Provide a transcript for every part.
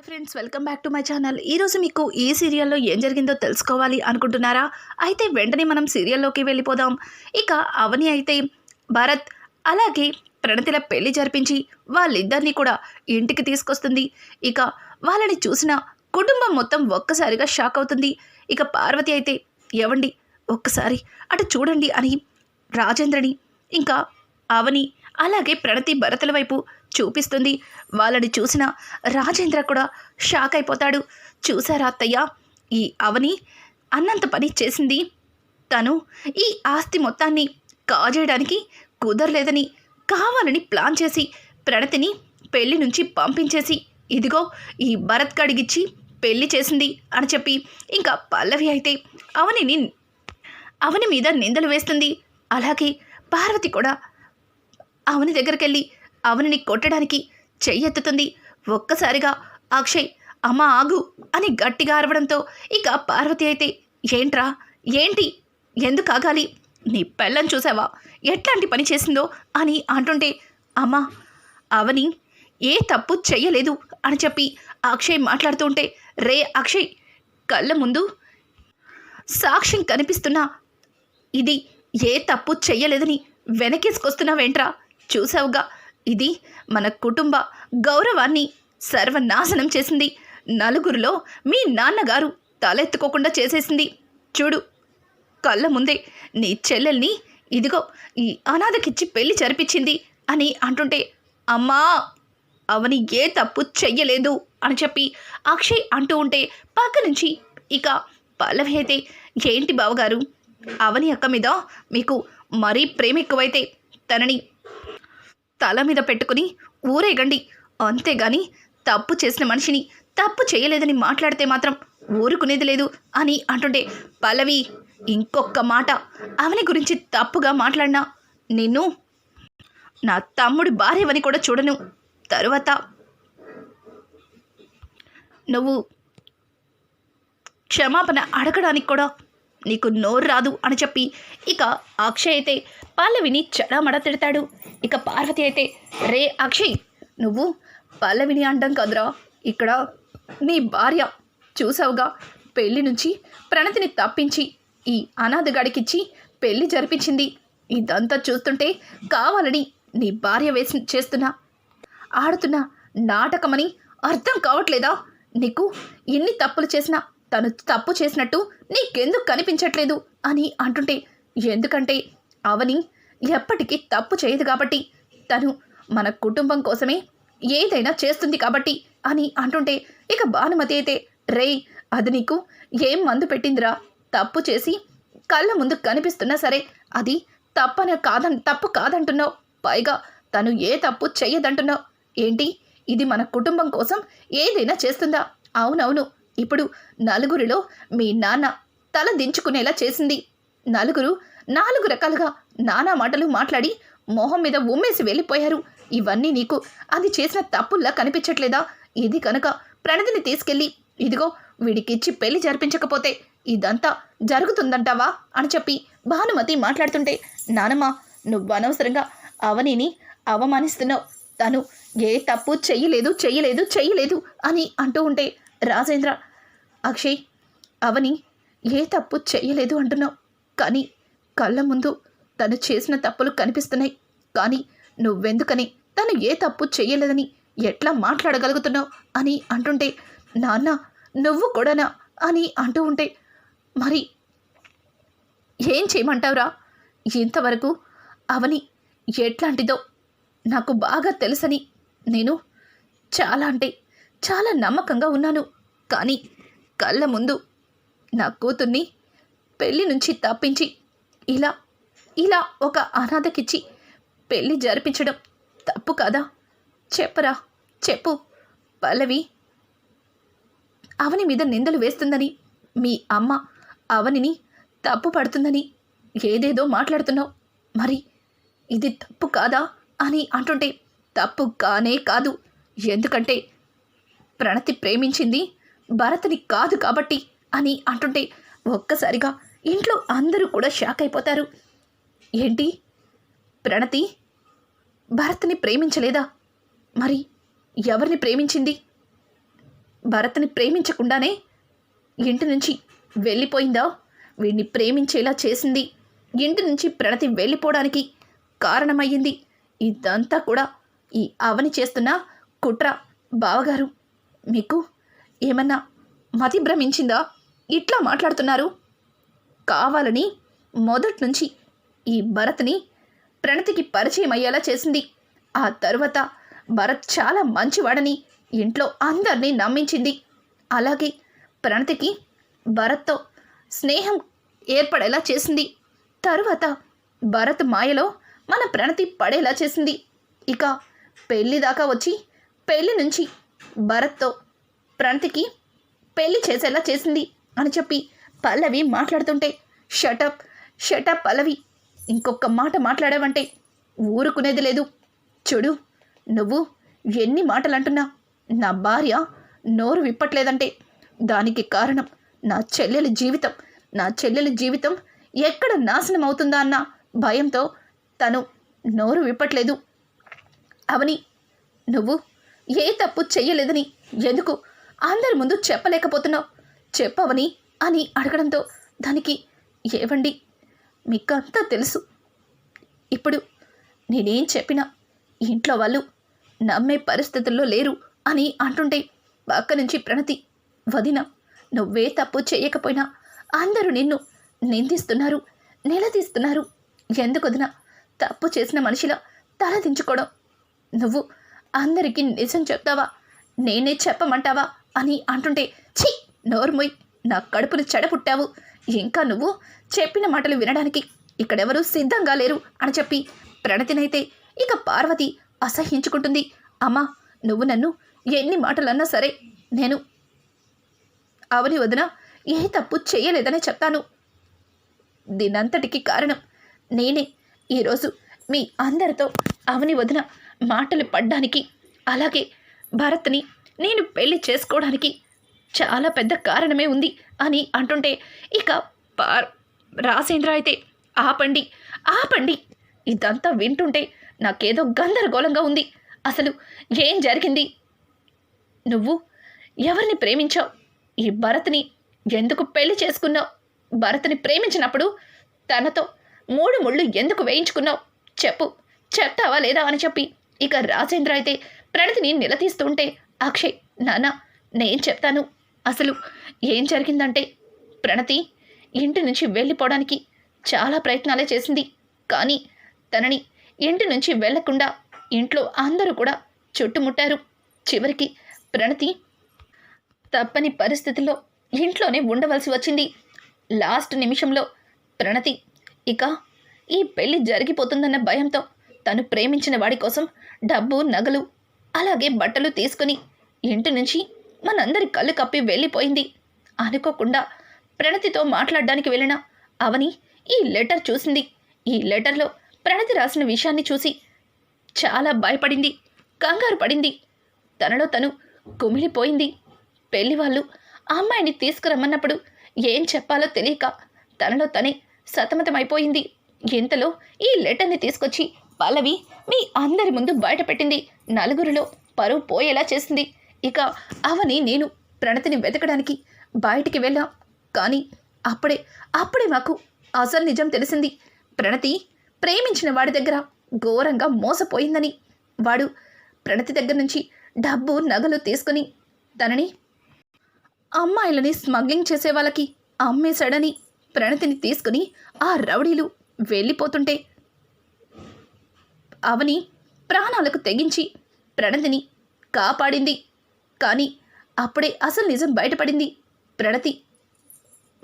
Hi friends welcome back to my channel. ఈరోజు మీకు ఈ సీరియల్లో ఏం జరిగిందో తెలుసుకోవాలి అనుకుంటున్నారా? అయితే వెంటనే మనం సీరియల్లోకి వెళ్ళిపోదాం. ఇక అవని అయితే భరత్ అలాగే ప్రణతిల పెళ్ళి జరిపించి వాళ్ళిద్దరినీ కూడా ఇంటికి తీసుకొస్తుంది. ఇక వాళ్ళని చూసిన కుటుంబం మొత్తం ఒక్కసారిగా షాక్ అవుతుంది. ఇక పార్వతి అయితే ఎవండి ఒక్కసారి అటు చూడండి అని రాజేంద్రని ఇంకా అవని అలాగే ప్రణతి భరతుల వైపు చూపిస్తుంది. వాళ్ళని చూసిన రాజేంద్ర కూడా షాక్ అయిపోతాడు. చూసారా అత్తయ్య? ఈ అవని అన్నంత పని చేసింది. తను ఈ ఆస్తి మొత్తాన్ని కాజేయడానికి కుదరలేదని కావాలని ప్లాన్ చేసి ప్రణతిని పెళ్ళి నుంచి పంపించేసి ఇదిగో ఈ భరత్ కడిగిచ్చి పెళ్ళి చేసింది అని చెప్పి ఇంకా పల్లవి అయితే అవనిని అవని మీద నిందలు వేస్తుంది. అలాగే పార్వతి కూడా అవని దగ్గరికి వెళ్ళి అవనిని కొట్టడానికి చెయ్యెత్తుతుంది. ఒక్కసారిగా అక్షయ్ అమ్మ ఆగు అని గట్టిగా అరవడంతో ఇక పార్వతి అయితే ఏంట్రా? ఏంటి? ఎందుకు ఆగాలి? నీ పెళ్ళం చూసావా? ఎట్లాంటి పని చేసిందో? అని అంటుంటే అమ్మా అవని ఏ తప్పు చెయ్యలేదు అని చెప్పి అక్షయ్ మాట్లాడుతూ ఉంటే రే అక్షయ్ కళ్ళ ముందు సాక్ష్యం కనిపిస్తున్నా ఇది ఏ తప్పు చెయ్యలేదని వెనకేసుకొస్తున్నావేంట్రా? చూసావుగా? ఇది మన కుటుంబ గౌరవాన్ని సర్వనాశనం చేసింది. నలుగురిలో మీ నాన్నగారు తలెత్తుకోకుండా చేసేసింది. చూడు కళ్ళ ముందే నీ చెల్లెల్ని ఇదిగో ఈ అనాథకిచ్చి పెళ్ళి జరిపించింది అని అంటుంటే అమ్మా అవని ఏ తప్పు చెయ్యలేదు అని చెప్పి అక్షయ్ అంటూ ఉంటే పక్క నుంచి ఇక పల్లవి అయితే ఏంటి బావగారు? అవని అక్క మీద మీకు మరీ ప్రేమ ఎక్కువైతే తనని తల మీద పెట్టుకుని ఊరేగండి అంతేగాని తప్పు చేసిన మనిషిని తప్పు చేయలేదని మాట్లాడితే మాత్రం ఊరుకునేది లేదు అని అంటుంటే పల్లవి ఇంకొక మాట. అవని గురించి తప్పుగా మాట్లాడినా నిన్ను నా తమ్ముడి భార్యవని కూడా చూడను. తరువాత నువ్వు క్షమాపణ అడగడానికి కూడా నీకు నోరు రాదు అని చెప్పి ఇక అక్షయ్ అయితే పల్లవిని చడామడ తిడతాడు. ఇక పార్వతి అయితే రే అక్షయ్ నువ్వు పల్లవిని అంటాం కదరా. ఇక్కడ నీ భార్య చూసావుగా? పెళ్ళి నుంచి ప్రణతిని తప్పించి ఈ అనాథ గడికిచ్చి పెళ్ళి జరిపించింది. ఇదంతా చూస్తుంటే కావాలని నీ భార్య వేసి చేస్తున్న. ఆడుతున్న నాటకమని అర్థం కావట్లేదా? నీకు ఎన్ని తప్పులు చేసినా తను తప్పు చేసినట్టు నీకెందుకు కనిపించట్లేదు? అని అంటుంటే ఎందుకంటే అవని ఎప్పటికీ తప్పు చేయదు కాబట్టి తను మన కుటుంబం కోసమే ఏదైనా చేస్తుంది కాబట్టి అని అంటుంటే ఇక భానుమతి అయితే రేయ్ అది నీకు ఏం మందు పెట్టిందిరా? తప్పు చేసి కళ్ళ ముందు కనిపిస్తున్నా సరే అది తప్పన కాదం తప్పు కాదంటున్నావు. పైగా తను ఏ తప్పు చెయ్యదంటున్నావు. ఏంటి? ఇది మన కుటుంబం కోసం ఏదైనా చేస్తుందా? అవునవును. ఇప్పుడు నలుగురిలో మీ నాన్న తల దించుకునేలా చేసింది. నలుగురు నాలుగు రకాలుగా నానా మాటలు మాట్లాడి మొహం మీద ఉమ్మేసి వెళ్ళిపోయారు. ఇవన్నీ నీకు అది చేసిన తప్పుల్లా కనిపించట్లేదా? ఇది కనుక ప్రణతిని తీసుకెళ్ళి ఇదిగో వీడికిచ్చి పెళ్ళి జరిపించకపోతే ఇదంతా జరుగుతుందంటావా? అని చెప్పి భానుమతి మాట్లాడుతుంటే నానమ్మ నువ్వు అనవసరంగా అవనిని అవమానిస్తున్నావు. తను ఏ తప్పు చెయ్యలేదు చెయ్యలేదు చెయ్యలేదు అని అంటూ ఉంటే రాజేంద్ర అక్షయ్ అవని ఏ తప్పు చేయలేదు అంటున్నావు. కానీ కళ్ళ ముందు తను చేసిన తప్పులు కనిపిస్తున్నాయి. కానీ నువ్వెందుకని తను ఏ తప్పు చేయలేదని ఎట్లా మాట్లాడగలుగుతున్నావు అని అంటుంటే నాన్న నువ్వు కూడానా అని అంటూ ఉంటే మరి ఏం చేయమంటావురా? ఇంతవరకు అవని ఎట్లాంటిదో నాకు బాగా తెలుసని నేను చాలా అంటే చాలా నమ్మకంగా ఉన్నాను. కానీ కళ్ళ ముందు నా కూతుర్ని పెళ్ళి నుంచి తప్పించి ఇలా ఇలా ఒక అనాథకిచ్చి పెళ్ళి జరిపించడం తప్పు కాదా? చెప్పరా చెప్పు. పల్లవి అవని మీద నిందలు వేస్తుందని మీ అమ్మ అవనిని తప్పు పడుతుందని ఏదేదో మాట్లాడుతున్నావు. మరి ఇది తప్పు కాదా అని అంటుంటే తప్పు కానే కాదు. ఎందుకంటే ప్రణతి ప్రేమించింది. భరత్ని కాదు కాబట్టి అని అంటుంటే ఒక్కసారిగా ఇంట్లో అందరూ కూడా షాక్ అయిపోతారు. ఏంటి? ప్రణతి భరత్ని ప్రేమించలేదా? మరి ఎవరిని ప్రేమించింది? భరత్ని ప్రేమించకుండానే ఇంటి నుంచి వెళ్ళిపోయిందా? వీడిని ప్రేమించేలా చేసింది. ఇంటి నుంచి ప్రణతి వెళ్ళిపోవడానికి కారణమయ్యింది. ఇదంతా కూడా ఈ అవని చేస్తున్న కుట్ర బావగారు. మీకు ఏమన్నా మతి భ్రమించిందా? ఇట్లా మాట్లాడుతున్నారు. కావాలని మొదటి నుంచి ఈ భరత్ని ప్రణతికి పరిచయం అయ్యేలా చేసింది. ఆ తరువాత భరత్ చాలా మంచివాడని ఇంట్లో అందరినీ నమ్మించింది. అలాగే ప్రణతికి భరత్తో స్నేహం ఏర్పడేలా చేసింది. తరువాత భరత్ మాయలో మన ప్రణతి పడేలా చేసింది. ఇక పెళ్ళి దాకా వచ్చి పెళ్ళి నుంచి భరత్తో ప్రణతికి పెళ్ళి చేసేలా చేసింది అని చెప్పి పల్లవి మాట్లాడుతుంటే షటప్ షటప్ పల్లవి. ఇంకొక మాట మాట్లాడావంటే ఊరుకునేది లేదు. చూడు నువ్వు ఎన్ని మాటలు అంటున్నా నా భార్య నోరు విప్పట్లేదంటే దానికి కారణం నా చెల్లెల జీవితం. నా చెల్లెల జీవితం ఎక్కడ నాశనం అవుతుందా అన్న భయంతో తను నోరు విప్పట్లేదు. అవని నువ్వు ఏ తప్పు చెయ్యలేదని ఎందుకు? అందరి ముందు చెప్పలేకపోతున్నావు. చెప్పవని అని అడగడంతో దానికి ఏవండి? మీకంతా తెలుసు. ఇప్పుడు నేనేం చెప్పినా ఇంట్లో వాళ్ళు నమ్మే పరిస్థితుల్లో లేరు అని అంటుంటే పక్క నుంచి ప్రణతి వదిన నువ్వే తప్పు చేయకపోయినా అందరూ నిన్ను నిందిస్తున్నారు నిలదీస్తున్నారు. ఎందుకు వదిన? తప్పు చేసిన మనిషిలా తలదించుకోవడం. నువ్వు అందరికీ నిజం చెప్తావా? నేనే చెప్పమంటావా? అని అంటుంటే ఛీ! నోర్మొయ్ నా కడుపును చెడపుట్టావు ఇంకా నువ్వు చెప్పిన మాటలు వినడానికి ఇక్కడెవరూ సిద్ధంగా లేరు అని చెప్పి ప్రణతినైతే ఇక పార్వతి అసహ్యించుకుంటుంది. అమ్మా నువ్వు నన్ను ఎన్ని మాటలన్నా సరే నేను అవని వదిన ఏ తప్పు చేయలేదనే చెప్తాను. దీనంతటికి కారణం నేనే. ఈరోజు మీ అందరితో అవని వదిన మాటలు పడ్డానికి అలాగే భరత్ని నేను పెళ్ళి చేసుకోవడానికి చాలా పెద్ద కారణమే ఉంది అని అంటుంటే ఇక పార్ రాసేంద్ర అయితే ఆపండి ఆపండి. ఇదంతా వింటుంటే నాకేదో గందరగోళంగా ఉంది. అసలు ఏం జరిగింది? నువ్వు ఎవరిని ప్రేమించావు? ఈ భరత్ని ఎందుకు పెళ్ళి చేసుకున్నావు? భరత్ని ప్రేమించినప్పుడు తనతో మూడు ముళ్ళు ఎందుకు వేయించుకున్నావు? చెప్పు చెప్తావా లేదా అని చెప్పి ఇక రాజేంద్ర అయితే ప్రణతిని నిలదీస్తుంటే అక్షయ్ నాన్న నేను చెప్తాను. అసలు ఏం జరిగిందంటే ప్రణతి ఇంటి నుంచి వెళ్ళిపోవడానికి చాలా ప్రయత్నాలే చేసింది. కానీ తనని ఇంటి నుంచి వెళ్ళకుండా ఇంట్లో అందరూ కూడా చుట్టుముట్టారు. చివరికి ప్రణతి తప్పని పరిస్థితుల్లో ఇంట్లోనే ఉండవలసి వచ్చింది. లాస్ట్ నిమిషంలో ప్రణతి ఇక ఈ పెళ్ళి జరిగిపోతుందన్న భయంతో తను ప్రేమించిన వాడి కోసం డబ్బు నగలు అలాగే బట్టలు తీసుకుని ఇంటి నుంచి మనందరి కళ్ళు కప్పి వెళ్ళిపోయింది. అనుకోకుండా ప్రణతితో మాట్లాడడానికి వెళ్ళిన అవని ఈ లెటర్ చూసింది. ఈ లెటర్లో ప్రణతి రాసిన విషయాన్ని చూసి చాలా భయపడింది కంగారు పడింది. తనలో తను కుమిలిపోయింది. పెళ్ళి వాళ్ళు ఆ అమ్మాయిని తీసుకురమ్మన్నప్పుడు ఏం చెప్పాలో తెలియక తనలో తనే సతమతమైపోయింది. ఇంతలో ఈ లెటర్ని తీసుకొచ్చి పల్లవి మీ అందరి ముందు బయటపెట్టింది నలుగురిలో పరువు పోయేలా చేసింది. ఇక అవని నేను ప్రణతిని వెతకడానికి బయటికి వెళ్ళాం. కానీ అప్పుడే అప్పుడే మాకు అసలు నిజం తెలిసింది. ప్రణతి ప్రేమించిన వాడి దగ్గర ఘోరంగా మోసపోయిందని. వాడు ప్రణతి దగ్గర నుంచి డబ్బు నగలు తీసుకుని తనని అమ్మాయిలని స్మగ్లింగ్ చేసే వాళ్ళకి అమ్మేశాడని ప్రణతిని తీసుకుని ఆ రౌడీలు వెళ్ళిపోతుంటే అవని ప్రాణాలకు తెగించి ప్రణతిని కాపాడింది. కానీ అప్పుడే అసలు నిజం బయటపడింది. ప్రణతి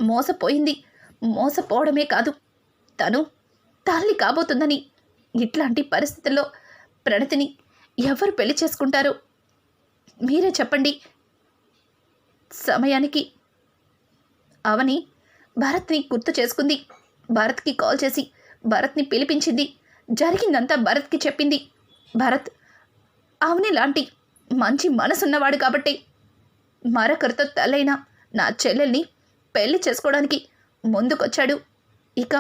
మోసపోయింది. మోసపోవడమే కాదు తను తల్లి కాబోతుందని. ఇట్లాంటి పరిస్థితుల్లో ప్రణతిని ఎవరు పెళ్ళి చేసుకుంటారు? మీరే చెప్పండి. సమయానికి అవని భరత్ని గుర్తు చేసుకుంది. భరత్కి కాల్ చేసి భరత్ని పిలిపించింది. జరిగిందంతా భరత్కి చెప్పింది. భరత్ అవునే లాంటి మంచి మనసున్నవాడు కాబట్టి మరొకరితో తలైన నా చెల్లెల్ని పెళ్ళి చేసుకోవడానికి ముందుకొచ్చాడు. ఇక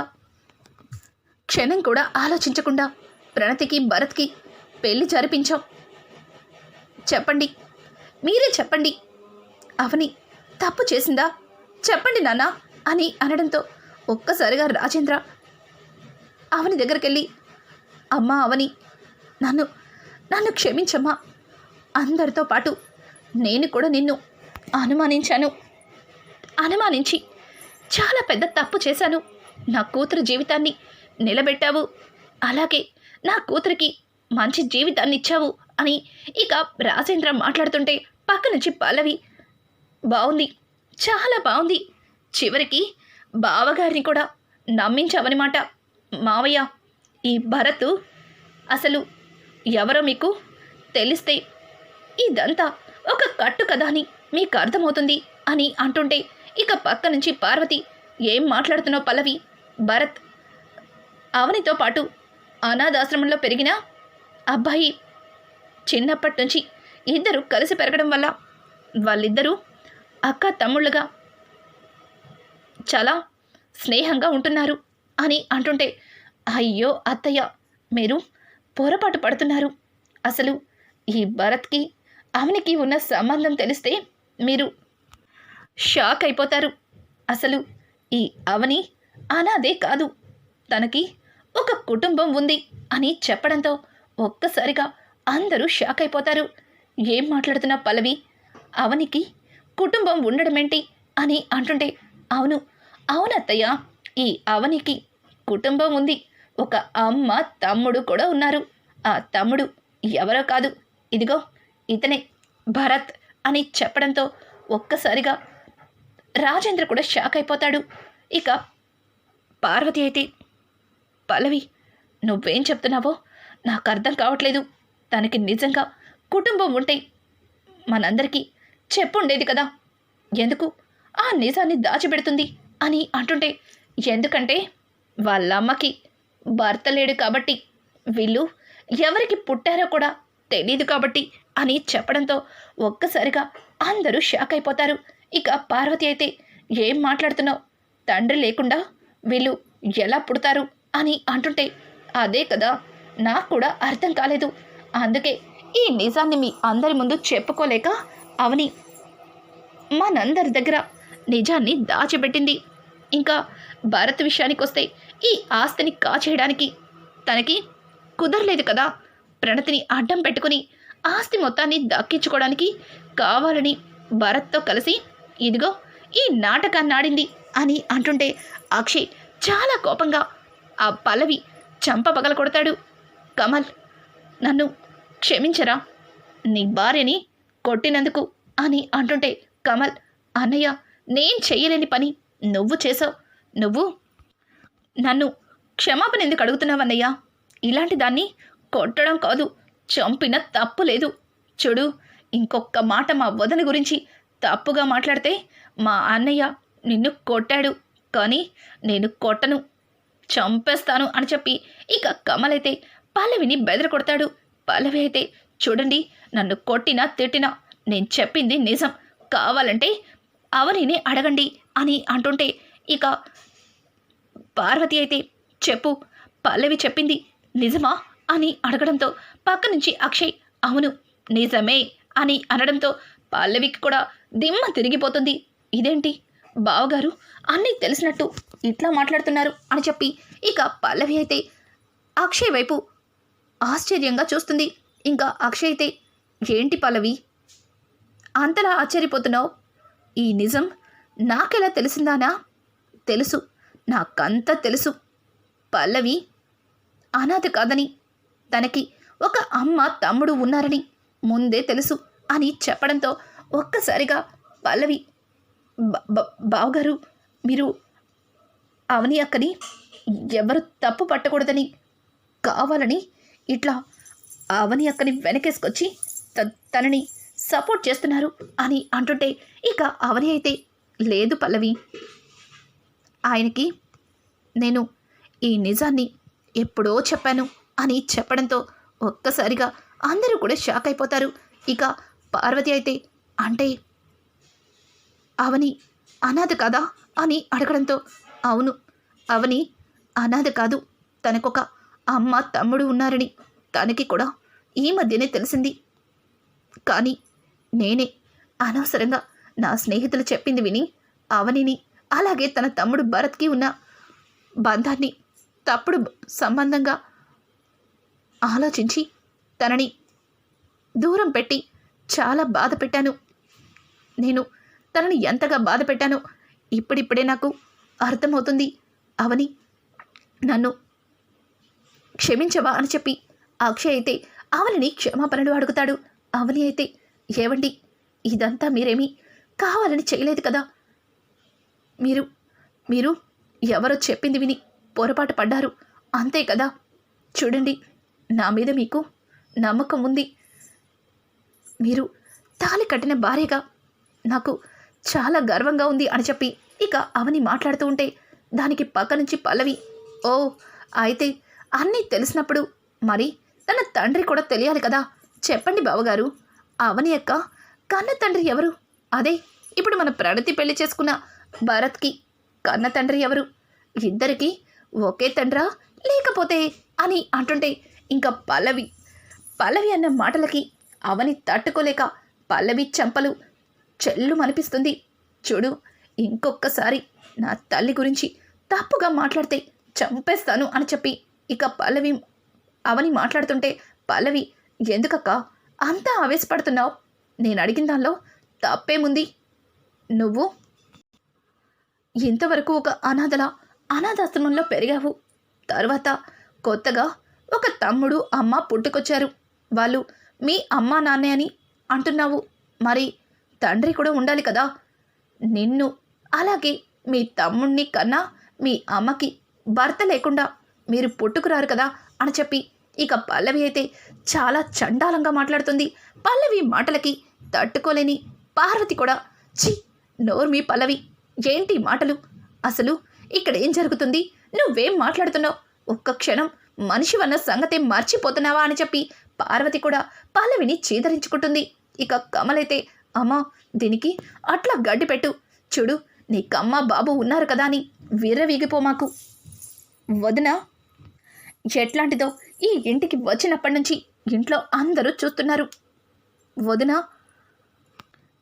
క్షణం కూడా ఆలోచించకుండా ప్రణతికి భరత్కి పెళ్ళి జరిపించాం. చెప్పండి మీరే చెప్పండి. అవని తప్పు చేసిందా? చెప్పండి నాన్న అని అనడంతో ఒక్కసారిగా రాజేంద్ర అవని దగ్గరికి వెళ్ళి అమ్మా అవని నన్ను నన్ను క్షమించమ్మా. అందరితో పాటు నేను కూడా నిన్ను అనుమానించాను. అనుమానించి చాలా పెద్ద తప్పు చేశాను. నా కూతురు జీవితాన్ని నిలబెట్టావు. అలాగే నా కూతురికి మంచి జీవితాన్ని ఇచ్చావు అని ఇక రాజేంద్ర మాట్లాడుతుంటే పక్క నుంచి పల్లవి బాగుంది చాలా బాగుంది చివరికి బావగారిని కూడా నమ్మించావనమాట మావయ్య ఈ భరత్ అసలు ఎవరో మీకు తెలిస్తే ఇదంతా ఒక కట్టు కదా అని మీకు అర్థమవుతుంది అని అంటుంటే ఇక పక్క నుంచి పార్వతి ఏం మాట్లాడుతున్నావు పల్లవి భరత్ అవనితో పాటు అనాథాశ్రమంలో పెరిగిన అబ్బాయి చిన్నప్పటి నుంచి ఇద్దరు కలిసి పెరగడం వల్ల వాళ్ళిద్దరూ అక్క తమ్ముళ్ళుగా చాలా స్నేహంగా ఉంటున్నారు అని అంటుంటే అయ్యో అత్తయ్య మీరు పొరపాటు పడుతున్నారు. అసలు ఈ భరత్కి అవనికి ఉన్న సంబంధం తెలిస్తే మీరు షాక్ అయిపోతారు. అసలు ఈ అవని అనాదే కాదు. తనకి ఒక కుటుంబం ఉంది అని చెప్పడంతో ఒక్కసారిగా అందరూ షాక్ అయిపోతారు. ఏం మాట్లాడుతున్నా పల్లవి? అవనికి కుటుంబం ఉండడమేంటి అని అంటుంటే అవును అవునత్తయ్య ఈ అవనికి కుటుంబం ఉంది. ఒక అమ్మ తమ్ముడు కూడా ఉన్నారు. ఆ తమ్ముడు ఎవరో కాదు. ఇదిగో ఇతనే భరత్ అని చెప్పడంతో ఒక్కసారిగా రాజేంద్ర కూడా షాక్ అయిపోతాడు. ఇక పార్వతి అయితే పల్లవి నువ్వేం చెప్తున్నావో నాకు అర్థం కావట్లేదు. తనకి నిజంగా కుటుంబం ఉంటే మనందరికీ చెప్పుండేది కదా. ఎందుకు ఆ నిజాన్ని దాచిపెడుతుంది? అని అంటుంటే ఎందుకంటే వాళ్ళ అమ్మకి భర్త లేడు కాబట్టి వీళ్ళు ఎవరికి పుట్టారో కూడా తెలియదు కాబట్టి అని చెప్పడంతో ఒక్కసారిగా అందరూ షాక్ అయిపోతారు. ఇక పార్వతి అయితే ఏం మాట్లాడుతున్నావు? తండ్రి లేకుండా వీళ్ళు ఎలా పుడతారు? అని అంటుంటే అదే కదా నాకు కూడా అర్థం కాలేదు. అందుకే ఈ నిజాన్ని మీ అందరి ముందు చెప్పుకోలేక అవని మనందరి దగ్గర నిజాన్ని దాచిపెట్టింది. ఇంకా భారత్ విషయానికి వస్తే ఈ ఆస్తిని కాచేయడానికి తనకి కుదరలేదు కదా. ప్రణతిని అడ్డం పెట్టుకుని ఆస్తి మొత్తాన్ని దక్కించుకోవడానికి కావాలని భరత్తో కలిసి ఇదిగో ఈ నాటకాన్ని ఆడింది అని అంటుంటే అక్షయ్ చాలా కోపంగా ఆ పల్లవి చంప పగల కొడతాడు. కమల్ నన్ను క్షమించరా నీ భార్యని కొట్టినందుకు అని అంటుంటే కమల్ అన్నయ్య నేను చేయలేని పని నువ్వు చేసావు. నువ్వు నన్ను క్షమాపణ ఎందుకు అడుగుతున్నావన్నయ్యా ఇలాంటి దాన్ని కొట్టడం కాదు చంపిన తప్పు లేదు. చూడు ఇంకొక మాట మా వదన గురించి తప్పుగా మాట్లాడితే మా అన్నయ్య నిన్ను కొట్టాడు. కానీ నేను కొట్టను చంపేస్తాను అని చెప్పి ఇక కమలైతే పల్లవిని బెదర కొడతాడు. పల్లవి అయితే చూడండి నన్ను కొట్టినా తిట్టినా నేను చెప్పింది నిజం. కావాలంటే అవనిని అడగండి అని అంటుంటే ఇక పార్వతి అయితే చెప్పు పల్లవి చెప్పింది నిజమా అని అడగడంతో పక్క నుంచి అక్షయ్ అవును నిజమే అని అనడంతో పల్లవికి కూడా దిమ్మ తిరిగిపోతుంది. ఇదేంటి? బావగారు అన్నీ తెలిసినట్టు ఇట్లా మాట్లాడుతున్నారు అని చెప్పి ఇక పల్లవి అయితే అక్షయ్ వైపు ఆశ్చర్యంగా చూస్తుంది. ఇంకా అక్షయ్ అయితే ఏంటి పల్లవి? అంతలా ఆశ్చర్యపోతున్నావు? ఈ నిజం నాకెలా తెలిసిందానా? తెలుసు. నాకంతా తెలుసు. పల్లవి అనాథ కాదని. తనకి ఒక అమ్మ తమ్ముడు ఉన్నారని ముందే తెలుసు అని చెప్పడంతో ఒక్కసారిగా పల్లవి బావగారు మీరు అవని అక్కని ఎవరు తప్పు పట్టకూడదని కావాలని ఇట్లా అవని అక్కని వెనకేసుకొచ్చి త- తనని సపోర్ట్ చేస్తున్నారు అని అంటుంటే ఇక అవని అయితే లేదు పల్లవి. ఆయనకి నేను ఈ నిజాన్ని ఎప్పుడో చెప్పాను అని చెప్పడంతో ఒక్కసారిగా అందరూ కూడా షాక్ అయిపోతారు. ఇక పార్వతి అయితే అంటే అవని అనాథ కాదా? అని అడగడంతో అవును అవని అనాథ కాదు. తనకొక అమ్మ తమ్ముడు ఉన్నారని తనకి కూడా ఈ మధ్యనే తెలిసింది. కానీ నేనే అనవసరంగా నా స్నేహితులు చెప్పింది విని అవనిని అలాగే తన తమ్ముడు భరత్కి ఉన్న బంధాన్ని తప్పుడు సంబంధంగా ఆలోచించి తనని దూరం పెట్టి చాలా బాధ పెట్టాను. నేను తనని ఎంతగా బాధ పెట్టానో ఇప్పుడిప్పుడే నాకు అర్థమవుతుంది. అవని నన్ను క్షమించవా అని చెప్పి అక్షయ్ అయితే అవనిని క్షమాపణలు అడుగుతాడు. అవని అయితే ఏవండి? ఇదంతా మీరేమీ? కావాలని చేయలేదు కదా? మీరు మీరు ఎవరో చెప్పింది విని పొరపాటు పడ్డారు. అంతే కదా? చూడండి నా మీద మీకు నమ్మకం ఉంది. మీరు తాలి కట్టిన భార్యగా నాకు చాలా గర్వంగా ఉంది అని చెప్పి ఇక అవని మాట్లాడుతూ ఉంటే దానికి పక్క నుంచి పల్లవి ఓ అయితే అన్నీ తెలిసినప్పుడు మరి తన తండ్రి కూడా తెలియాలి కదా? చెప్పండి బావగారు అవని యొక్క కన్న తండ్రి ఎవరు? అదే ఇప్పుడు మన ప్రణతి పెళ్ళి చేసుకున్న భరత్కి కన్న తండ్రి ఎవరు? ఇద్దరికి ఒకే తండ్రా? లేకపోతే అని అంటుంటే ఇంకా పల్లవి. పల్లవి అన్న మాటలకి అవని తట్టుకోలేక పల్లవి చెంపలు చెల్లు అనిపిస్తుంది చూడు ఇంకొక్కసారి నా తల్లి గురించి తప్పుగా మాట్లాడితే చంపేస్తాను అని చెప్పి ఇక పల్లవి అవని మాట్లాడుతుంటే పల్లవి ఎందుకక్క? అంతా ఆవేశపడుతున్నావు? నేను అడిగిన దానిలో తప్పేముంది? నువ్వు ఇంతవరకు ఒక అనాథల అనాథాశ్రమంలో పెరిగావు. తర్వాత కొత్తగా ఒక తమ్ముడు అమ్మ పుట్టుకొచ్చారు. వాళ్ళు మీ అమ్మ నాన్నే అని అంటున్నావు. మరి తండ్రి కూడా ఉండాలి కదా. నిన్ను అలాగే మీ తమ్ముణ్ణి కన్నా మీ అమ్మకి భర్త లేకుండా మీరు పుట్టుకురారు కదా అని చెప్పి ఇక పల్లవి అయితే చాలా చండాలంగా మాట్లాడుతుంది. పల్లవి మాటలకి తట్టుకోలేని పార్వతి కూడా చి నోర్మి పల్లవి ఏంటి మాటలు? అసలు ఇక్కడ ఏం జరుగుతుంది? నువ్వేం మాట్లాడుతున్నావు? ఒక్క క్షణం మనిషి వన్న సంగతే మర్చిపోతున్నావా అని చెప్పి పార్వతి కూడా పల్లవిని చీదరించుకుంటుంది. ఇక కమలైతే అమ్మా దీనికి అట్లా గడ్డి పెట్టు. చూడు నీ కమ్మ బాబు ఉన్నారు కదా అని విర్రవీగిపో మాకు. వదిన ఎట్లాంటిదో ఈ ఇంటికి వచ్చినప్పటి నుంచి ఇంట్లో అందరూ చూస్తున్నారు. వదిన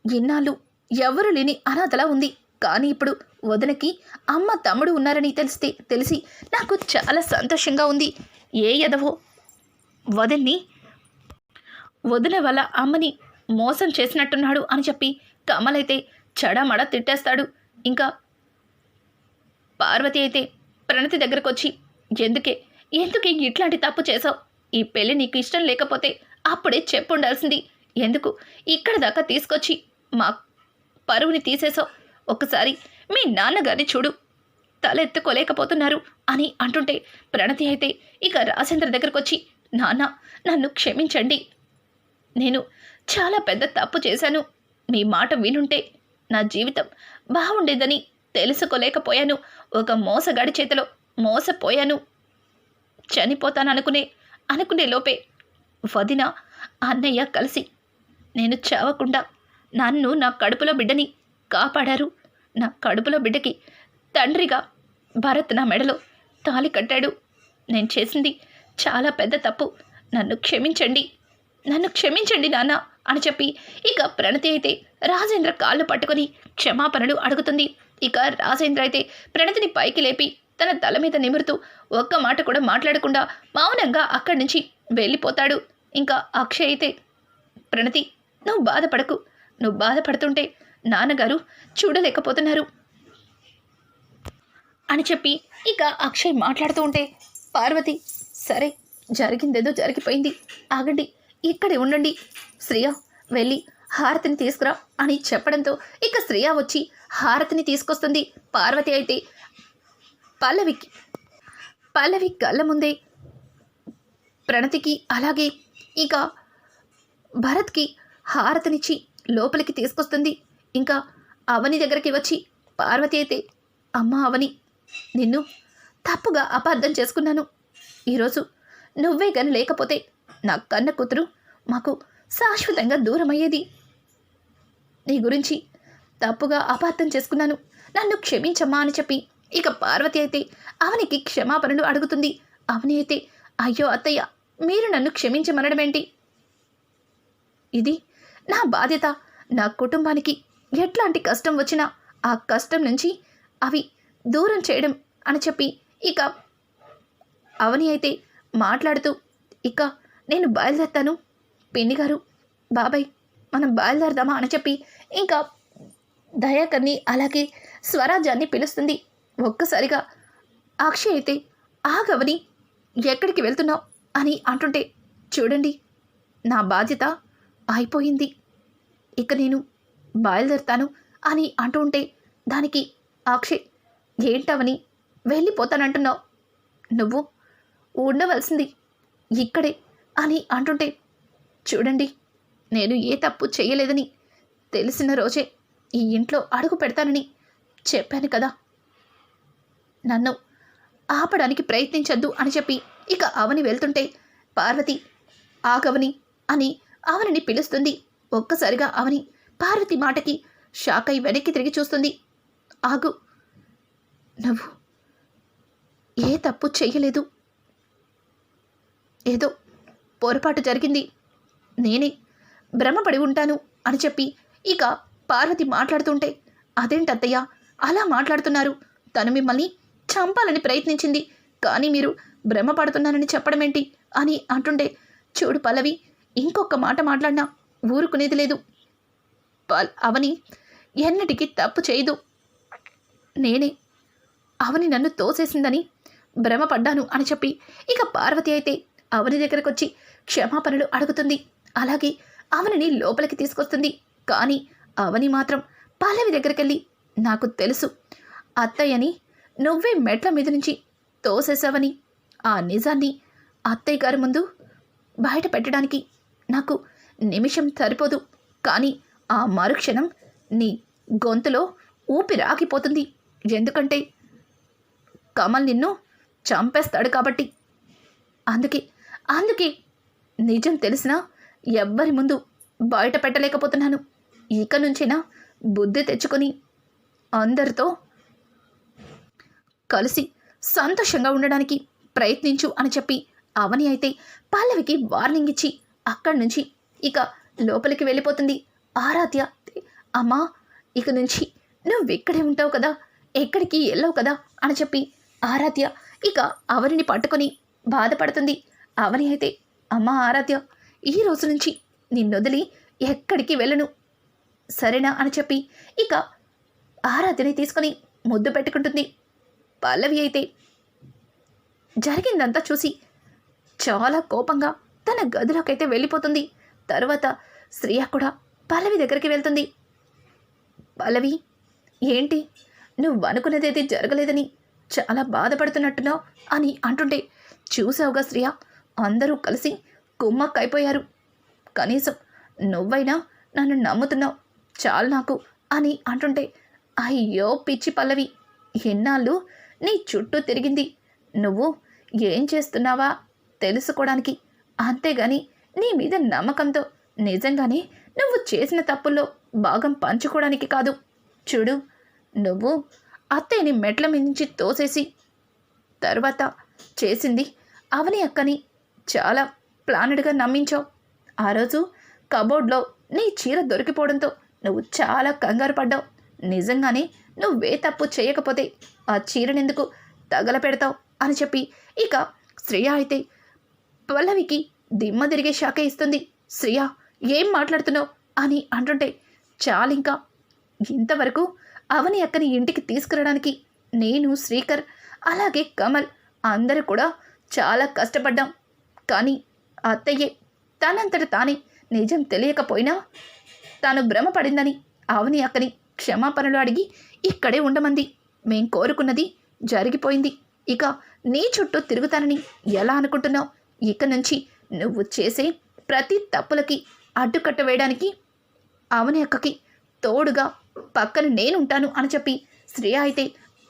ఇన్నాళ్ళు ఎవరు లేని అనాథలా ఉంది. కానీ ఇప్పుడు వదనకి అమ్మ తమ్ముడు ఉన్నారని తెలిస్తే తెలిసి నాకు చాలా సంతోషంగా ఉంది. ఏ ఎదవో వదన్ని వదిన వాళ్ళ అమ్మని మోసం చేసినట్టున్నాడు అని చెప్పి కమలైతే చడమడ తిట్టేస్తాడు. ఇంకా పార్వతి అయితే ప్రణతి దగ్గరకు వచ్చి ఎందుకే? ఎందుకే ఇట్లాంటి తప్పు చేసావు ఈ పెళ్ళి నీకు ఇష్టం లేకపోతే అప్పుడే చెప్పుండాల్సింది ఎందుకు? ఇక్కడ దాకా తీసుకొచ్చి మా పరువుని తీసేసావు ఒకసారి మీ నాన్నగారిని చూడు. తలెత్తుకోలేకపోతున్నారు అని అంటుంటే ప్రణతి అయితే ఇక రాజేంద్ర దగ్గరకు వచ్చి నాన్న నన్ను క్షమించండి. నేను చాలా పెద్ద తప్పు చేశాను. మీ మాట వినుంటే నా జీవితం బాగుండేదని తెలుసుకోలేకపోయాను. ఒక మోసగాడి చేతిలో మోసపోయాను. చనిపోతాననుకునే అనుకునే లోపే వదిన అన్నయ్య కలిసి నేను చావకుండా నన్ను నా కడుపులో బిడ్డని కాపాడారు. నా కడుపులో బిడ్డకి తండ్రిగా భరత్ నా మెడలో తాలి కట్టాడు. నేను చేసింది చాలా పెద్ద తప్పు. నన్ను క్షమించండి. నన్ను క్షమించండి నాన్న అని చెప్పి ఇక ప్రణతి అయితే రాజేంద్ర కాళ్ళు పట్టుకొని క్షమాపణలు అడుగుతుంది. ఇక రాజేంద్ర అయితే ప్రణతిని పైకి లేపి తన తల మీద నిమురుతూ ఒక్క మాట కూడా మాట్లాడకుండా మౌనంగా అక్కడి నుంచి వెళ్ళిపోతాడు. ఇంకా అక్షయ్ అయితే ప్రణతి నువ్వు బాధపడకు. నువ్వు బాధపడుతుంటే నాన్నగారు చూడలేకపోతున్నారు అని చెప్పి ఇక అక్షయ్ మాట్లాడుతూ ఉంటే పార్వతి సరే జరిగిందేదో జరిగిపోయింది. ఆగండి ఇక్కడే ఉండండి. శ్రియ వెళ్ళి హారతిని తీసుకురా అని చెప్పడంతో ఇక శ్రియ వచ్చి హారతిని తీసుకొస్తుంది. పార్వతి అయితే పల్లవికి పల్లవి కళ్ళ ముందే ప్రణతికి అలాగే ఇక భరత్కి హారతినిచ్చి లోపలికి తీసుకొస్తుంది. ఇంకా అవని దగ్గరికి వచ్చి పార్వతి అయితే అమ్మ అవని నిన్ను తప్పుగా అపార్థం చేసుకున్నాను. ఈరోజు నువ్వే గని లేకపోతే నా కన్న కూతురు మాకు శాశ్వతంగా దూరం అయ్యేది నీ గురించి తప్పుగా అపార్థం చేసుకున్నాను. నన్ను క్షమించమ్మా అని చెప్పి ఇక పార్వతి అయితే అవనికి క్షమాపణలు అడుగుతుంది. అవని అయితే అయ్యో అత్తయ్య మీరు నన్ను క్షమించమనడం ఏంటి? ఇది నా బాధ్యత. నా కుటుంబానికి ఎట్లాంటి కష్టం వచ్చినా ఆ కష్టం నుంచి అవి దూరం చేయడం అని చెప్పి ఇక అవని అయితే మాట్లాడుతూ ఇక నేను బయలుదేరుతాను. పిన్ని గారు బాబాయ్ మనం బయలుదేరదామా? అని చెప్పి ఇంకా దయాకర్ని అలాగే స్వరాజ్యాన్ని పిలుస్తుంది. ఒక్కసారిగా అక్షయ్ అయితే ఆగవని ఎక్కడికి వెళ్తున్నావు? అని అంటుంటే చూడండి నా బాధ్యత అయిపోయింది. ఇక నేను బయలుదేరుతాను అని అంటుంటే దానికి అక్షయ్ ఏంటవని వెళ్ళిపోతానంటున్నావు. నువ్వు ఉండవలసింది ఇక్కడే అని అంటుంటే చూడండి నేను ఏ తప్పు చేయలేదని తెలిసిన రోజే ఈ ఇంట్లో అడుగు పెడతానని చెప్పాను కదా. నన్ను ఆపడానికి ప్రయత్నించద్దు అని చెప్పి ఇక అవని వెళ్తుంటే పార్వతి ఆగవని అని అవనిని పిలుస్తుంది. ఒక్కసారిగా అవని పార్వతి మాటకి షాక్ అయి వెనక్కి తిరిగి చూస్తుంది. ఆగు. నువ్వు. ఏ తప్పు చెయ్యలేదు. ఏదో పొరపాటు జరిగింది. నేనే భ్రమపడి ఉంటాను అని చెప్పి ఇక పార్వతి మాట్లాడుతుంటే అదేంటత్తయ్య? అలా మాట్లాడుతున్నారు. తను మిమ్మల్ని చంపాలని ప్రయత్నించింది. కానీ మీరు భ్రమపడుతున్నానని చెప్పడమేంటి? అని అంటుండే చూడు పల్లవి ఇంకొక మాట మాట్లాడినా ఊరుకునేది లేదు. అవని ఎన్నటికీ తప్పు చేయదు. నేనే అవని నన్ను తోసేసిందని భ్రమపడ్డాను అని చెప్పి ఇక పార్వతి అయితే అవని దగ్గరకు వచ్చి క్షమాపణలు అడుగుతుంది. అలాగే అవనిని లోపలికి తీసుకొస్తుంది. కానీ అవని మాత్రం పల్లవి దగ్గరికెళ్ళి నాకు తెలుసు. అత్తయ్యని నువ్వే మెట్ల మీద నుంచి తోసేసావని ఆ నిజాన్ని అత్తయ్య గారి ముందు బయట పెట్టడానికి నాకు నిమిషం సరిపోదు. కానీ ఆ మరుక్షణం నీ గొంతులో ఊపిరాగిపోతుంది ఎందుకంటే కమల్ నిన్ను చంపేస్తాడు కాబట్టి. అందుకే అందుకే నిజం తెలిసినా ఎవ్వరి ముందు బయట పెట్టలేకపోతున్నాను. ఇక నుంచైనా బుద్ధి తెచ్చుకొని అందరితో కలిసి సంతోషంగా ఉండడానికి ప్రయత్నించు అని చెప్పి అవని అయితే పల్లవికి వార్నింగ్ ఇచ్చి అక్కడి నుంచి ఇక లోపలికి వెళ్ళిపోతుంది. ఆరాధ్య అమ్మా ఇక నుంచి నువ్వు ఇక్కడే ఉంటావు కదా ఎక్కడికి వెళ్ళవు కదా అని చెప్పి ఆరాధ్య ఇక అవనిని పట్టుకొని బాధపడుతుంది. అవని అయితే అమ్మ ఆరాధ్య ఈ రోజు నుంచి నిన్నొదిలి ఎక్కడికి వెళ్ళను. సరేనా అని చెప్పి ఇక ఆరాధ్యని తీసుకొని ముద్దు పెట్టుకుంటుంది. పల్లవి అయితే జరిగిందంతా చూసి చాలా కోపంగా తన గదిలోకైతే వెళ్ళిపోతుంది. తర్వాత శ్రీయ కూడా పల్లవి దగ్గరికి వెళ్తుంది. పల్లవి ఏంటి? నువ్వు అనుకున్నదేది జరగలేదని చాలా బాధపడుతున్నట్టున్నావు అని అంటుంటే చూసావుగా శ్రియ? అందరూ కలిసి కుమ్మక్కైపోయారు. కనీసం నువ్వైనా నన్ను నమ్ముతున్నావు చాలు నాకు అని అంటుంటే అయ్యో పిచ్చి పల్లవి ఎన్నాళ్ళు నీ చుట్టూ తిరిగింది. నువ్వు ఏం చేస్తున్నావా తెలుసుకోవడానికి? అంతేగాని నీ మీద నమ్మకంతో నిజంగానే నువ్వు చేసిన తప్పుల్లో భాగం పంచుకోవడానికి కాదు. చూడు నువ్వు అత్తయ్యని మెట్ల మీద నుంచి తోసేసి తర్వాత చేసింది అవని అక్కని చాలా ప్లానెడ్గా నమ్మించావు. ఆ రోజు కబోర్డ్లో నీ చీర దొరికిపోవడంతో నువ్వు చాలా కంగారు పడ్డావు. నిజంగానే నువ్వే తప్పు చేయకపోతే ఆ చీరనెందుకు తగల పెడతావు అని చెప్పి ఇక శ్రేయ అయితే పల్లవికి దిమ్మ తిరిగే శాఖ ఇస్తుంది. శ్రేయ ఏం మాట్లాడుతున్నావు? అని అంటుంటే చాలింకా ఇంతవరకు అవని అక్కని ఇంటికి తీసుకురావడానికి నేను శ్రీకర్ అలాగే కమల్ అందరూ కూడా చాలా కష్టపడ్డాం. కానీ అత్తయ్యే తనంతట తానే నిజం తెలియకపోయినా తాను భ్రమపడిందని అవని అక్కని క్షమాపణలు అడిగి ఇక్కడే ఉండమంది. మేం కోరుకున్నది జరిగిపోయింది. ఇక నీ చుట్టూ తిరుగుతానని ఎలా అనుకుంటున్నావు? ఇక నుంచి నువ్వు చేసే ప్రతి తప్పులకి అడ్డుకట్ట వేయడానికి అవని అక్కకి తోడుగా పక్కన నేనుంటాను అని చెప్పి శ్రేయ అయితే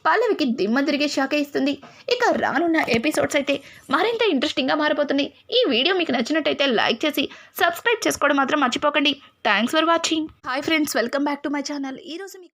పల్లవికి దిమ్మ తిరిగే శాఖ ఇస్తుంది. ఇక రానున్న ఎపిసోడ్స్ అయితే మరింత ఇంట్రెస్టింగ్గా మారిపోతుంది ఈ వీడియో మీకు నచ్చినట్టయితే లైక్ చేసి సబ్స్క్రైబ్ చేసుకోవడం మాత్రం మర్చిపోకండి. Thanks for watching. Hi friends welcome back to my channel. ఈరోజు మీకు